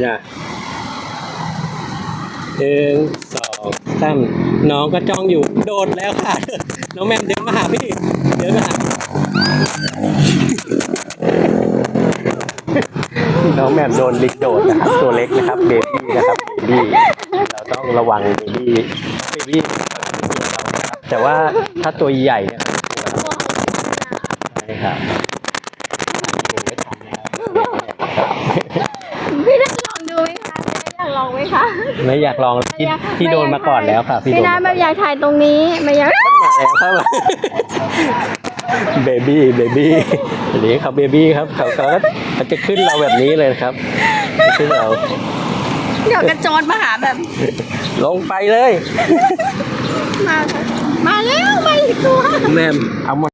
อย่าหนึ่งสองสามน้องก็จ้องอยู่โดดแล้วค่ะ น้องแมมเดินมาหาพี่เดินมาหาน้องแมมโดนลิงโดดนะครับตัวเล็กนะครับเบบี้นะครับเบบี้เราต้องระวังเบบี้เบบี้แต่ว่าถ้าตัวใหญ่เนี่ยใช่ครับไม่ทันนะครับ พี่นัทลองดูไหมคะพี่นัทอยากลอง ไหมคะไม่อยากลองพี่พี่โดนมาก่อนแล้วค่ะพี่โดพี่นนัมาทก่แบอนบอยากถ่ายตรงนี้ไม่อยากมาแล้วครับเบบี้เบบี้อันนี้เขาเบบี้ครับเขาเขาเขาจะขึ้นเราแบบนี้เลยครับขึ้นเรา เดี๋ยวกระโจนมาหาแบบ ลงไปเลย มาค่ะมาแล้วมาอีกตัว แม่มเอาหมด